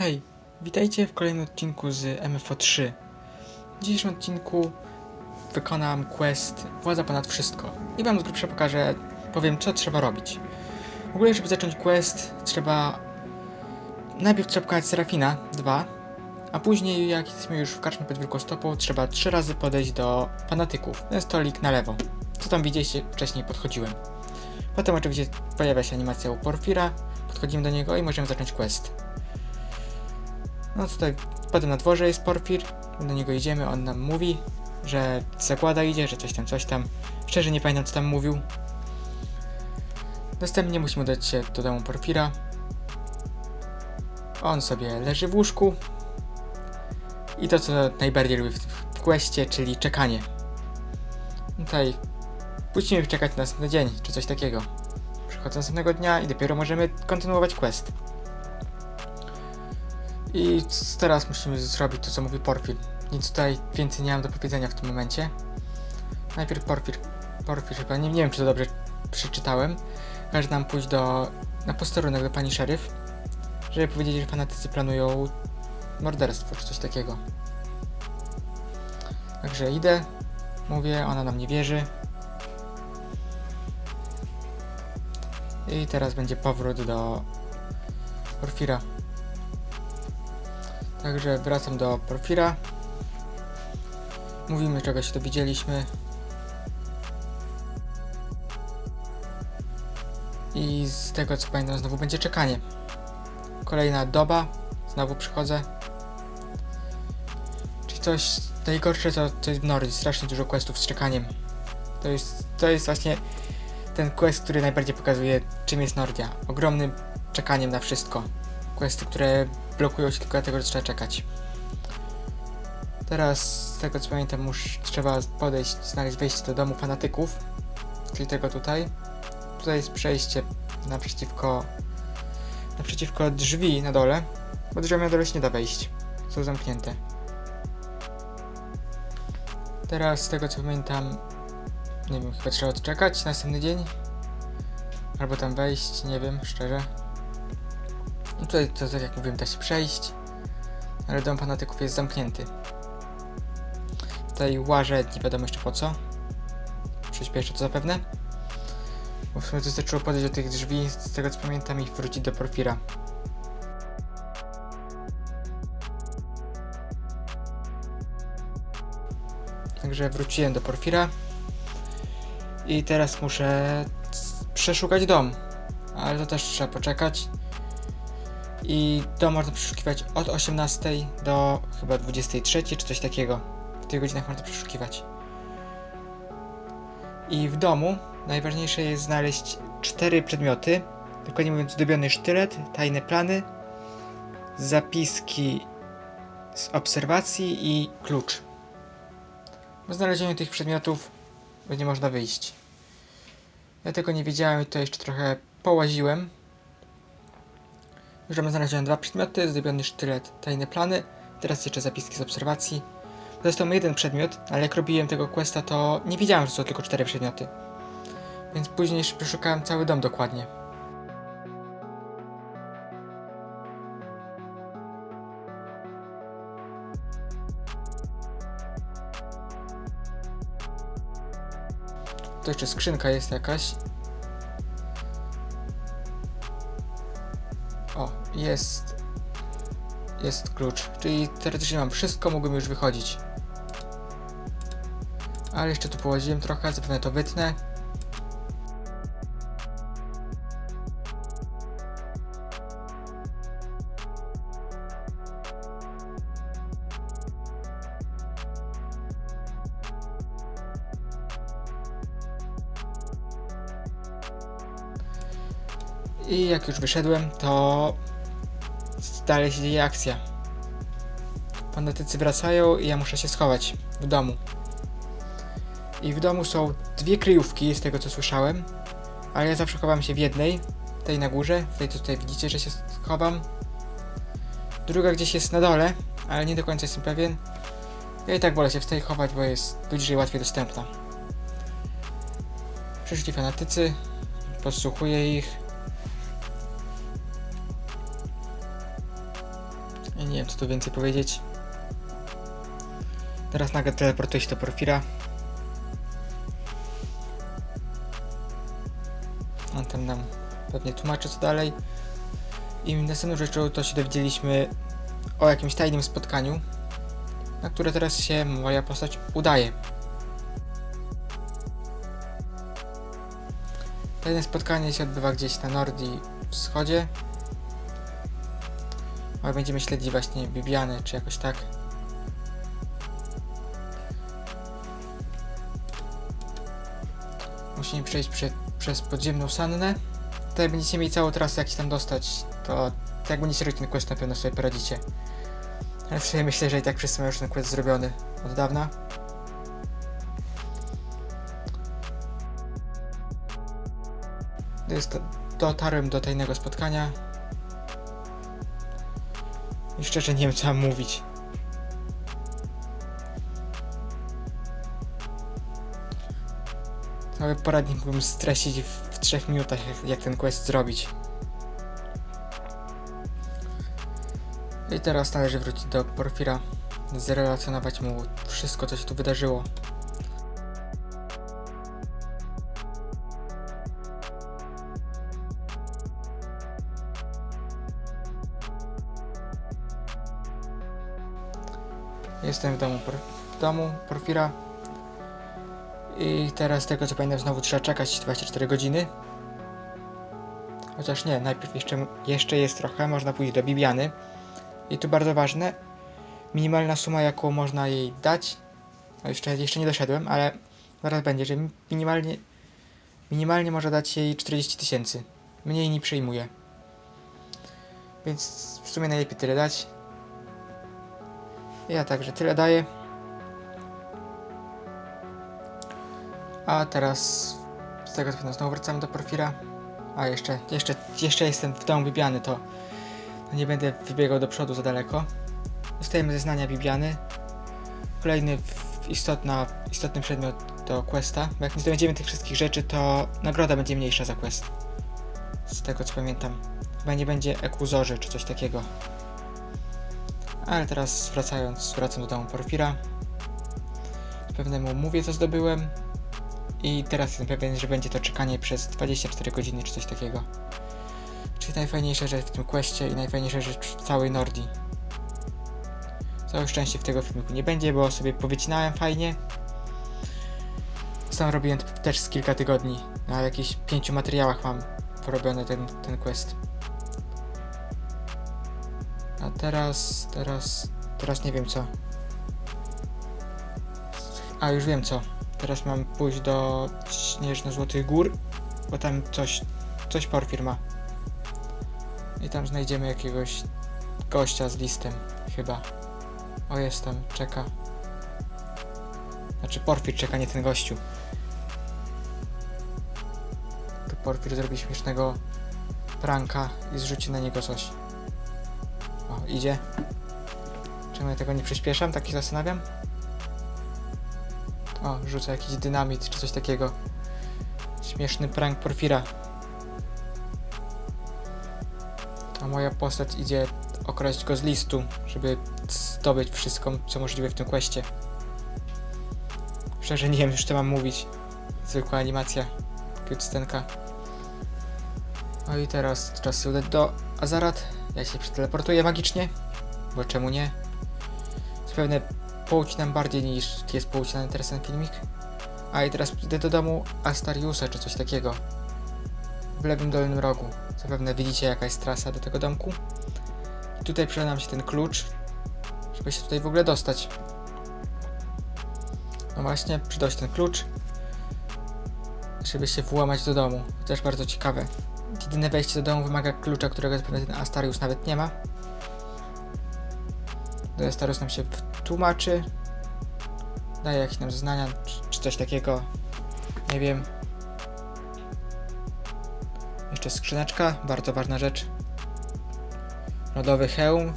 Hej, witajcie w kolejnym odcinku z MFO3. W dzisiejszym odcinku wykonam quest Władza ponad wszystko i wam z grubsza pokażę, powiem co trzeba robić. W ogóle, żeby zacząć quest, trzeba... Najpierw trzeba pokonać Serafina 2, a później, jak jesteśmy już w karczmie pod wielkostopą, trzeba trzy razy podejść do fanatyków. Ten stolik na lewo. Co tam widzieliście, wcześniej podchodziłem. Potem oczywiście pojawia się animacja u Porfira, podchodzimy do niego i możemy zacząć quest. No tutaj potem na dworze jest Porfir, do niego idziemy, on nam mówi, że zakłada idzie, że coś tam, coś tam. Szczerze nie pamiętam co tam mówił. Następnie musimy udać się do domu Porfira. On sobie leży w łóżku. I to co najbardziej lubię w, questie, czyli czekanie. Tutaj musimy czekać na następny dzień, czy coś takiego. Przychodzę następnego dnia i dopiero możemy kontynuować quest. I teraz musimy zrobić to, co mówi Porfir. Nic tutaj więcej nie mam do powiedzenia w tym momencie. Najpierw Porfir. Porfir chyba, nie, nie wiem czy to dobrze przeczytałem. Każe nam pójść do, na posterunek do pani szeryf, żeby powiedzieć, że fanatycy planują morderstwo czy coś takiego. Także idę, mówię, ona nam nie wierzy. I teraz będzie powrót do Porfira. Także wracam do Porfira. Mówimy czego się dowiedzieliśmy. I z tego co pamiętam znowu będzie czekanie. Kolejna doba. Znowu przychodzę. Czyli coś najgorsze to, to jest w Nordii. Strasznie dużo questów z czekaniem. To jest, to jest właśnie ten quest, który najbardziej pokazuje czym jest Nordia. Ogromnym czekaniem na wszystko. Questy, które blokują się tylko dlatego, że trzeba czekać. Teraz, z tego co pamiętam, już trzeba podejść, znaleźć wejście do domu fanatyków, czyli tego tutaj. Tutaj jest przejście naprzeciwko, naprzeciwko drzwi na dole, bo drzwiami na dole się nie da wejść. Są zamknięte. Teraz, z tego co pamiętam, nie wiem, chyba trzeba odczekać następny dzień. Albo tam wejść, nie wiem, szczerze. No tutaj, to tak jak mówiłem, da się przejść, ale dom fanatyków jest zamknięty. Tutaj łażę, nie wiadomo jeszcze po co. Przyspieszę to zapewne. Bo w sumie wystarczyło podejść do tych drzwi, z tego co pamiętam, i wrócić do Porfira. Także wróciłem do Porfira. I teraz muszę przeszukać dom. Ale to też trzeba poczekać. I to można przeszukiwać od 18 do chyba 23 czy coś takiego. W tych godzinach można przeszukiwać. I w domu najważniejsze jest znaleźć cztery przedmioty. Dokładnie mówiąc, zdobiony sztylet, tajne plany, zapiski z obserwacji i klucz. Po znalezieniu tych przedmiotów będzie można wyjść. Ja tego nie wiedziałem i to jeszcze trochę połaziłem. Mamy znalezione dwa przedmioty, zdobiony sztylet, tajne plany, teraz jeszcze zapiski z obserwacji. Został jeden przedmiot, ale jak robiłem tego questa, to nie wiedziałem, że są tylko cztery przedmioty. Więc później jeszcze przeszukałem cały dom dokładnie. To jeszcze skrzynka jest jakaś. Jest. Jest klucz. Czyli teoretycznie mam wszystko, mógłbym już wychodzić. Ale jeszcze tu połaziłem trochę, zapewne to wytnę. I jak już wyszedłem, to dalej się dzieje akcja. Fanatycy wracają i ja muszę się schować w domu. I w domu są dwie kryjówki, z tego co słyszałem, ale ja zawsze chowam się w jednej, tej na górze, tej co tutaj widzicie, że się schowam. Druga gdzieś jest na dole, ale nie do końca jestem pewien. Ja i tak wolę się w tej chować, bo jest bliżej łatwiej dostępna. Przyszli fanatycy, podsłuchuję ich, Ja nie wiem, co tu więcej powiedzieć. Teraz nagle teleportuję się do Porfira. On tam nam pewnie tłumaczy co dalej. I następną rzeczą to się dowiedzieliśmy o jakimś tajnym spotkaniu, na które teraz się moja postać udaje. Tajne spotkanie się odbywa gdzieś na Nordii wschodzie. Ale będziemy śledzić właśnie Bibiany, czy jakoś tak. Musimy przejść prze, przez podziemną sannę. Tutaj będziecie mieli całą trasę, jak się tam dostać. To jak będziecie robić ten quest, na pewno sobie poradzicie. Ale sumie myślę, że i tak wszyscy mają już ten quest zrobiony od dawna. Dotarłem do tajnego spotkania. I szczerze nie wiem co mam mówić. Cały poradnik mógłbym streścić w, w 3 minutach, jak, jak ten quest zrobić. I teraz należy wrócić do Porfira, zrelacjonować mu wszystko, co się tu wydarzyło. Jestem w domu, w domu Porfira. I teraz z tego co pamiętam znowu trzeba czekać 24 godziny. Chociaż nie, najpierw jeszcze, jeszcze jest trochę, można pójść do Bibiany. I tu bardzo ważne, minimalna suma jaką można jej dać. No jeszcze, jeszcze nie doszedłem, ale zaraz będzie, że mi- minimalnie, minimalnie może dać jej 40 tysięcy. Mniej nie przyjmuje. Więc w sumie najlepiej tyle dać. Ja także tyle daję. A teraz z tego co pamiętam znowu wracamy do Porfira. A jeszcze, jeszcze, jeszcze jestem w domu Bibiany, to to nie będę wybiegał do przodu za daleko. Dostajemy zeznania Bibiany. Kolejny istotna, istotny przedmiot do questa, bo jak nie zdobędziemy tych wszystkich rzeczy, to nagroda będzie mniejsza za quest. Z tego co pamiętam. Chyba nie będzie ekuzorzy czy coś takiego. Ale teraz wracając, wracam do domu Porfira. Zapewne mu mówię co zdobyłem. I teraz jestem pewien, że będzie to czekanie przez 24 godziny czy coś takiego. Czyli najfajniejsza rzecz w tym questie i najfajniejsza rzecz w całej Nordii. Całe szczęście w tego filmiku nie będzie, bo sobie powycinałem fajnie. Sam robiłem też z kilka tygodni. Na jakichś pięciu materiałach mam porobiony ten, ten quest. A teraz, teraz, teraz nie wiem co. A już wiem co. Teraz mam pójść do Śnieżno-Złotych Gór, bo tam coś, coś Porfir ma. I tam znajdziemy jakiegoś gościa z listem, chyba. O, jest tam, czeka. Znaczy, Porfir czeka, nie ten gościu. To Porfir zrobi śmiesznego pranka i zrzuci na niego coś. Idzie. Czemu ja tego nie przyspieszam? Tak się zastanawiam. O, rzuca jakiś dynamit czy coś takiego. Śmieszny prank Porfira. A moja postać idzie okraść go z listu, żeby zdobyć wszystko, co możliwe w tym questie. Szczerze nie wiem już co mam mówić. Zwykła animacja. Cutscenka. No i teraz czas do Azarat. Ja się przeteleportuję magicznie, bo czemu nie? Zapewne poucinam bardziej niż jest poucinany teraz ten filmik. A i teraz idę do domu Astariusa czy coś takiego. W lewym dolnym rogu. Zapewne widzicie jaka jest trasa do tego domku. I tutaj przyda nam się ten klucz, żeby się tutaj w ogóle dostać. No właśnie, przydał się ten klucz, żeby się włamać do domu. To też bardzo ciekawe. Jedyne wejście do domu wymaga klucza, którego zapewne ten Astarius nawet nie ma. Do Astarius nam się tłumaczy. Daje jakieś nam zeznania, czy, czy coś takiego. Nie wiem. Jeszcze skrzyneczka, bardzo ważna rzecz. Lodowy hełm,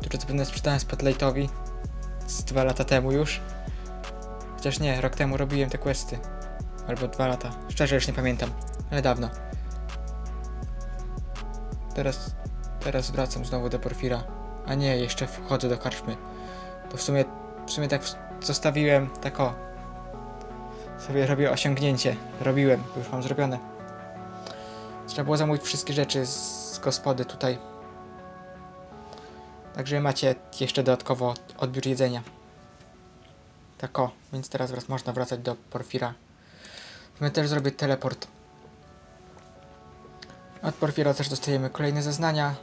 który zapewne sprzedałem Spotlightowi z dwa lata temu już. Chociaż nie, rok temu robiłem te questy. Albo dwa lata. Szczerze już nie pamiętam, ale dawno. Teraz, teraz wracam znowu do Porfira. A nie, jeszcze wchodzę do karczmy. To w sumie, w sumie tak zostawiłem, tak o. Sobie robię osiągnięcie. Robiłem, już mam zrobione. Trzeba było zamówić wszystkie rzeczy z gospody tutaj. Także macie jeszcze dodatkowo odbiór jedzenia. Tak o, więc teraz można wracać do Porfira. My też zrobię teleport. Od Porfira też dostajemy kolejne zeznania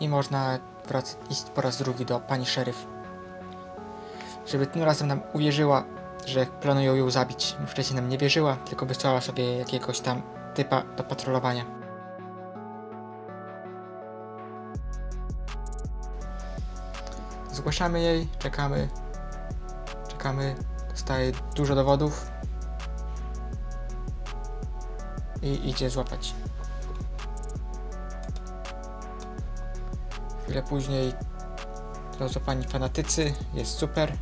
i można iść po raz drugi do pani szeryf. Żeby tym razem nam uwierzyła, że planują ją zabić. Wcześniej nam nie wierzyła, tylko wysłała sobie jakiegoś tam typa do patrolowania. Zgłaszamy jej, czekamy. Czekamy. Dostaje dużo dowodów. I idzie złapać. Chwilę później to złapani fanatycy. Jest super.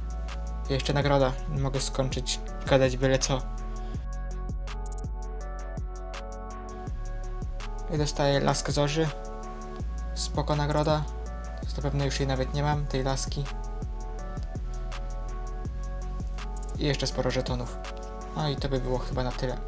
Jeszcze nagroda. Mogę skończyć gadać byle co. I dostaję laskę zorzy. Spoko nagroda. To pewno już jej nawet nie mam, tej laski. I jeszcze sporo żetonów. No i to by było chyba na tyle.